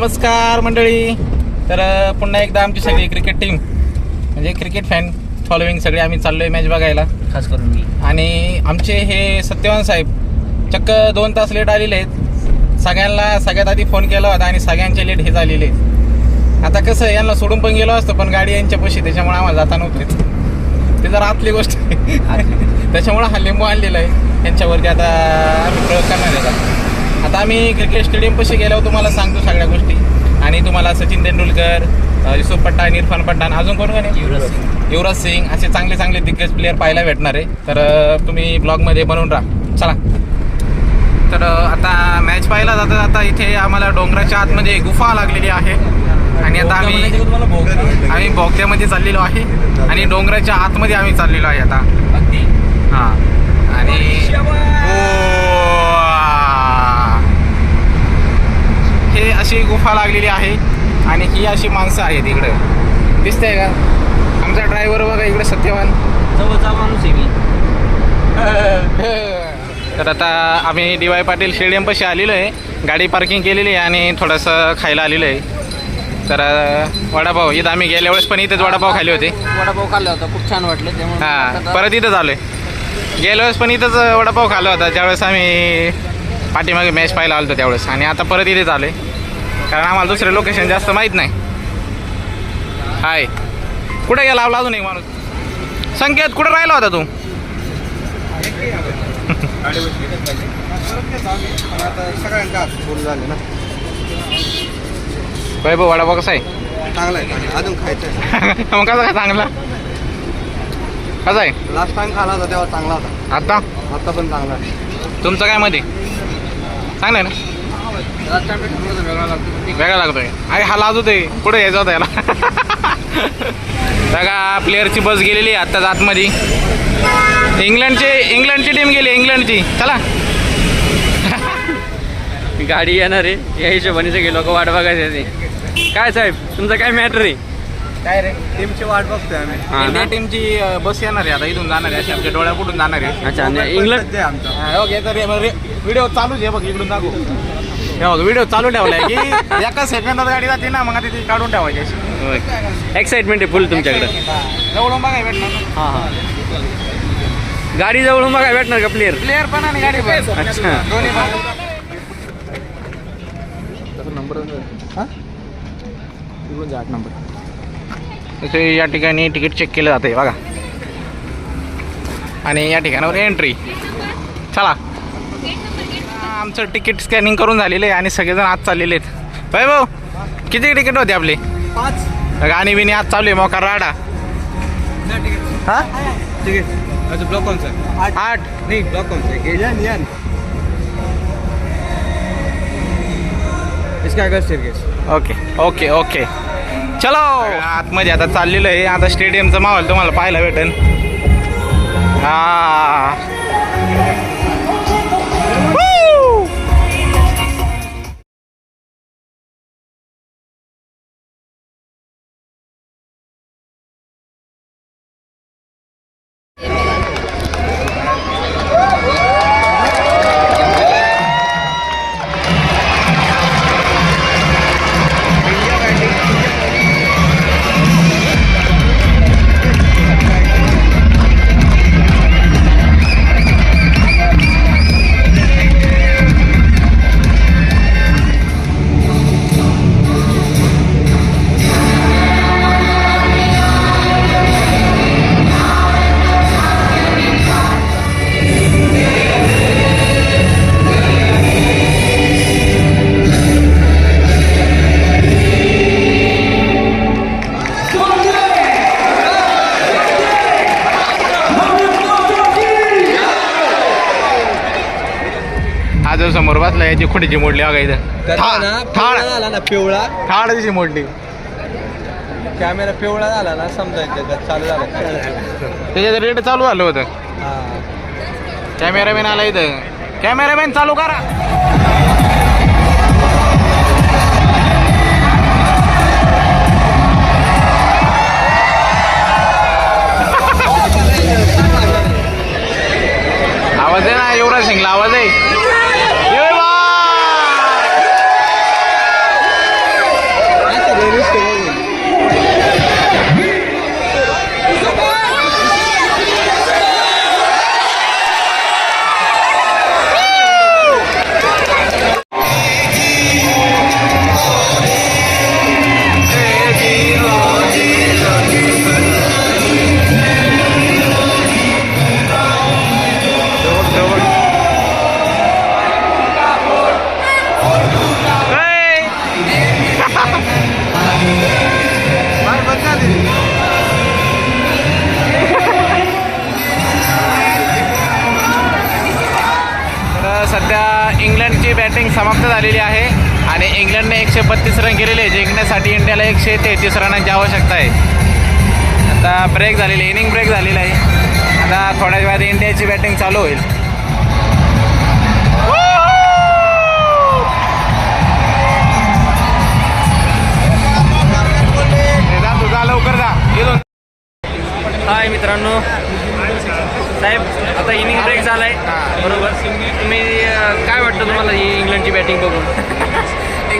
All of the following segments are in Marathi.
नमस्कार मंडळी. तर पुन्हा एकदा आमची सगळी क्रिकेट टीम म्हणजे क्रिकेट फॅन फॉलोविंग सगळे आम्ही चाललोय मॅच बघायला. खास करून मी. आणि आमचे हे सत्यवान साहेब चक्क दोन तास लेट आलेले आहेत. सगळ्यांना सगळ्यात आधी फोन केला होता आणि सगळ्यांचे लेट हे झालेले आहेत. आता कसं आहे, यांना सोडून पण गेलो असतो पण गाडी यांच्या पशी त्याच्यामुळे आम्हाला जाता नव्हते ते जर आतली गोष्ट आहे. त्याच्यामुळे हा लिंबू आणलेला आहे. त्यांच्यावरती आता आम्ही प्रयोग करणार आहे. आता. आम्ही क्रिकेट स्टेडियम पशी गेल्यावर तुम्हाला सांगतो सगळ्या गोष्टी. आणि तुम्हाला सचिन तेंडुलकर युसुफ पठाण इरफान पठाण अजून कोण कोण युवराज सिंग. युवराज सिंग. असे चांगले चांगले दिग्गज प्लेअर पाहायला भेटणार आहे. तर तुम्ही ब्लॉगमध्ये बनवून राहा. चला. तर आता मॅच पाहायला जाता जाता इथे आम्हाला डोंगराच्या आतमध्ये गुफा लागलेली आहे. आणि आता आम्ही आम्ही बोगद्यामध्ये चाललेलो आहे. आणि डोंगराच्या आतमध्ये आम्ही चाललेलो आहे आता. अगदी. हा. आणि ओ. हे अशी गुफा लागलेली आहे आणि ही अशी माणसं आहेत इकडं. दिसतंय का? आमचा ड्रायव्हर बघा इकडे सत्यवान. जवळचा माणूस आहे मी. तर आता आम्ही डी वाय पाटील स्टेडियम पाशी आलेलो आहे. गाडी पार्किंग केलेली आहे आणि थोडंसं खायला आलेलो आहे. तर वडापाव इथं आम्ही गेल्या वेळेस पण इथेच वडापाव खाल्ले होते. वडापाव खाल्ला होता खूप छान वाटलं हां परत इथंच आलोय. गेल्या वेळेस पण इथंच वडापाव खाल्ला होता. ज्यावेळेस आम्ही पाठीमागे मॅच पाहायला आलो होतो त्यावेळेस. आणि आता परत इथेच आलोय. कारण आम्हाला दुसरे लोकेशन जास्त माहीत नाही. हाय. कुठे गेला आपला अजून एक माणूस? संकेत कुठे राहिला होता तू? ना वैभव वडापाव कसा आहे? चांगलं आहे अजून खायचं मग कसा काय चांगला? कसा आहे? लास्ट टाइम खाला होता तेव्हा चांगला होता आता? आता पण चांगला आहे. तुमचं काय मध्ये चांगलं आहे ना? वेगळा लागतो वेगळा लागतोय. अरे हा लाजू दे. कुठे यायचा होता याला. बघा प्लेअरची बस गेलेली आहे आत्ताच आतमध्ये. इंग्लंडचे इंग्लंडची टीम गेली इंग्लंडची. चला. गाडी येणार आहे. या हिशोबाने सगळे लोक वाट बघायचे ते. काय साहेब तुमचं काय मॅटर आहे? काय रे? टीमची वाट बघतोय आम्ही. हा इंडिया? टीमची बस येणार आहे आता. इथून जाणार आहे. अशी आमच्या डोळ्या पुढून जाणार आहे. अच्छा इंग्लंड आमचा. हा, ओके तर व्हिडिओ चालूच आहे बघ इकडून दाखव. हे बघ व्हिडिओ चालू ठेवलाय की एका सेकंदात गाडी जाते ना मग आता ती काढून ठेवायची अशी. एक्साइटमेंट आहे फुल तुमच्याकडे. जवळून बघाय भेटणार. हां हां. गाडी जवळून बघा भेटणार का प्लेअर प्लेअर पण आणि गाडी पण. अच्छा. दोन्ही पण. तसे या ठिकाणी तिकीट चेक केलं जाते बघा. आणि या ठिकाणावर एंट्री चला. आमचं तिकीट स्कॅनिंग करून झालेलं आहे आणि सगळेजण आज चाललेले आहेत. भाई भाऊ किती तिकीट होते आपले? पाच. गाणी बिणी आज चालू आहे मोका राडा. हा? ब्लॉक कोणचा आठ. नाही ब्लॉक कोणचा इसका ओके ओके ओके. चलो. आतमध्ये आता चाललेलं आहे. आता स्टेडियमचा माहोल तुम्हाला पाहायला भेटेल. हा. बसला याची खुटीची मोडली बघा इथं. थाळ थाळ. झाला ना पिवळा. थाळ त्याची मोडली. कॅमेरा पिवळा झाला ना समजायचं चालू झालं. त्याच्यात रेट चालू झालं होतं. कॅमेरामॅन आला इथं. कॅमेरामॅन चालू करा. बत्तीस रन केलेले आहे जिंकण्यासाठी इंडियाला एकशे तेहतीस रनांची आवश्यकता आहे. आता ब्रेक झालेली इनिंग ब्रेक झालेला आहे. आता थोड्या वेळात इंडियाची बॅटिंग चालू होईल. जा लवकर जा हाय मित्रांनो. साहेब आता इनिंग ब्रेक झालाय. बरोबर. तुम्ही काय वाटतं तुम्हाला ही इंग्लंडची बॅटिंग बघून?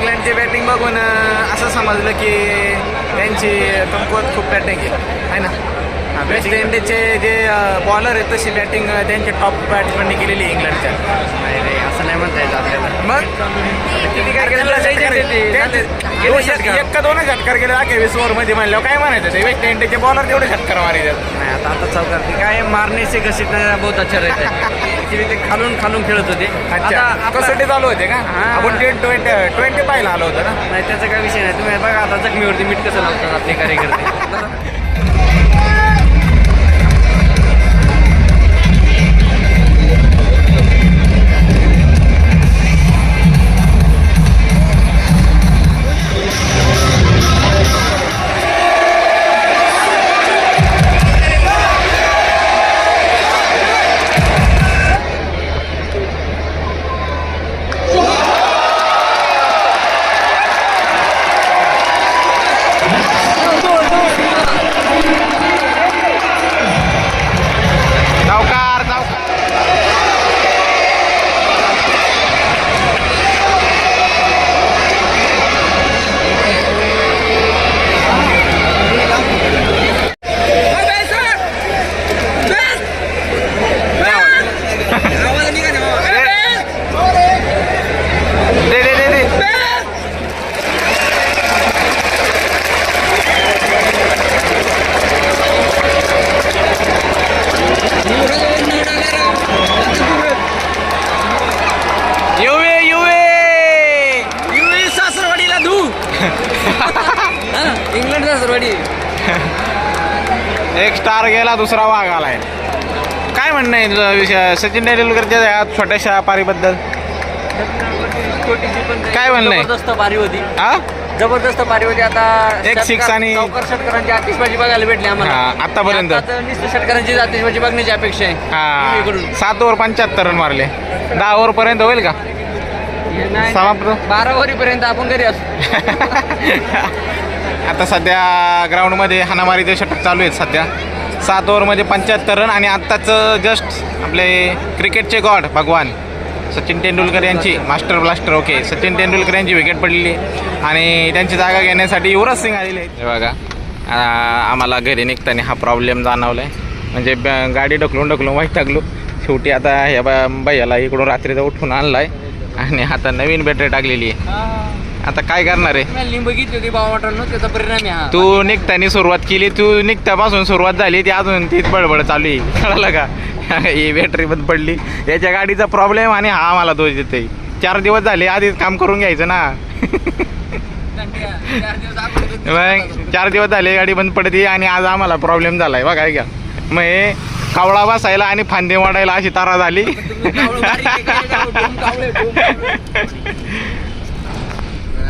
इंग्लंडची बॅटिंग बघून असं समजलं की त्यांची कमकुवत खूप बॅटिंग आहे. आहे ना? वेस्ट इंडिजचे जे बॉलर आहेत तशी बॅटिंग त्यांच्या टॉप बॅट्समॅनने केलेली इंग्लंडच्या. नाही असं नाही म्हणता येत आपल्याला. मग? किती काय केलं? दोन-. एक का दोनच षटकार गेले अख्या वीस ओव्हरमध्ये म्हणल्यावर काय म्हणायचं ते? वेस्ट इंडिजचे बॉलर तेवढे षटकार मारितात नाही आता आता चौकार ते काय मारणे से घसीट बहुत अच्छा रहता Actually ते खालून खालून खेळत होते. अच्छा. आता आपला- कसोटी चालू होते का? हा. आपण ट्वेंटी ट्वेंटी पाहिला आलो होतो ना? नाही त्याचा काय विषय नाही. तुम्ही बघा आता जखमीवरती मीठ कसं लावतात आपले कार्यकर्ते. एक स्टार गेला दुसरा वाघ आलाय. काय म्हणणं आहे विषय? सचिन तेंडुलकरच्या या छोट्याशा पारीबद्दल? काय म्हणणं आहे? जबरदस्त पारी होती हा? जबरदस्त पारी होती आता एक six आणि- चौकार षटकारांची आतिषबाजी बघायला भेटली आम्हाला. हा, आत्तापर्यंत. आता तर नुसतं षटकारांची आतिषबाजी बघण्याची अपेक्षा आहे. हा. इकडून. सात ओव्हर पंच्याहत्तर रन मारले. दहा ओव्हर पर्यंत होईल का? नाही, समाप्त? बारा ओव्हरीपर्यंत आपण घरी असू. आता सध्या ग्राउंडमध्ये हाणामारीचे षटक चालू आहेत सध्या सात ओव्हरमध्ये पंच्याहत्तर रन आणि आत्ताच जस्ट आपले क्रिकेटचे गॉड भगवान सचिन तेंडुलकर यांची master blaster okay Sachin Tendulkar यांची विकेट पडलेली आहे आणि त्यांची जागा घेण्यासाठी युवराज सिंग आलेले आहेत. हे बघा आम्हाला घरी निघताना हा प्रॉब्लेम जाणवला आहे म्हणजे ब- गाडी ढकलून ढकलून वाईट टाकलो शेवटी आता ह्या बा भैयाला इकडून रात्रीचा उठून आणला आहे आणि आता नवीन बॅटरी टाकलेली आहे. आता काय करणार आहे? बघितली होती त्याचा परिणाम आहे हा. तू निघतानी सुरुवात केली तू निघतापासून सुरुवात झाली ती अजून तीच बडबड चालू आहे. कळलं का? ही बॅटरी बंद पडली. याच्या गाडीचा प्रॉब्लेम आणि हा आम्हाला दोष देते चार दिवस झाले आधीच काम करून घ्यायचं ना. चार दिवस अगोदर मग चार दिवस झाले गाडी बंद पडते आणि आज आम्हाला प्रॉब्लेम झालाय. बघा का मग हे कावळा बसायला आणि फांदे वाढायला अशी तारा झाली कावळं बारीक आहे, काय जाऊ, डोम कावळे, डोम कावळे.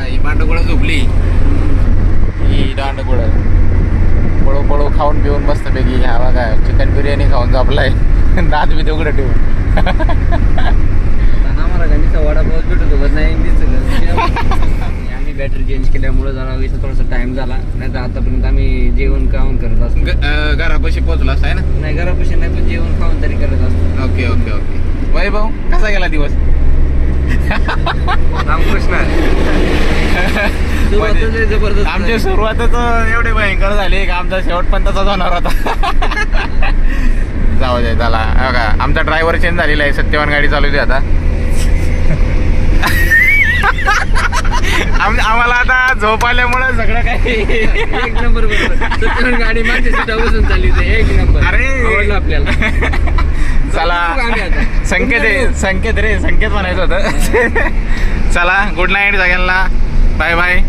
ही दांडगुळं झोपली. ही दांडगुळं. पळू पळू खाऊन पिऊन मस्त पैकी ह्या बघा चिकन बिर्याणी खाऊन झोपलाय. दात बी तेवढं ठेवून. वडापाव भेटत होत नाही. आम्ही बॅटरी चेंज केल्यामुळे जरा थोडासा टाइम झाला. नाही तर आतापर्यंत आम्ही जेवण खाऊन करत असतो. घरापाशी पोहोचलास आहे ना? नाही घरापाशी नाही पण जेवण खाऊन तरी करत असतो. Okay okay okay. वैभव कसा गेला दिवस? रामकृष्ण जबरदस्त आमची. सुरुवातच एवढी भयंकर झाली का आमचा शेवट पण तसाच होणार होता. जाऊ दे त्याला हो का आमचा ड्रायव्हर चेंज झालेला आहे. सत्यवान गाडी चालू आहे आता. आम- आम्हाला आता झोप आल्यामुळे सगळं काही एक नंबर बरोबर. सत्यवान गाडी मागच्या सीटा बसून चालली एक नंबर. अरे. आपल्याला. चला. संकेत रे संकेत रे संकेत म्हणायचं होतं. चला गुड नाईट सगळ्यांना. Bye bye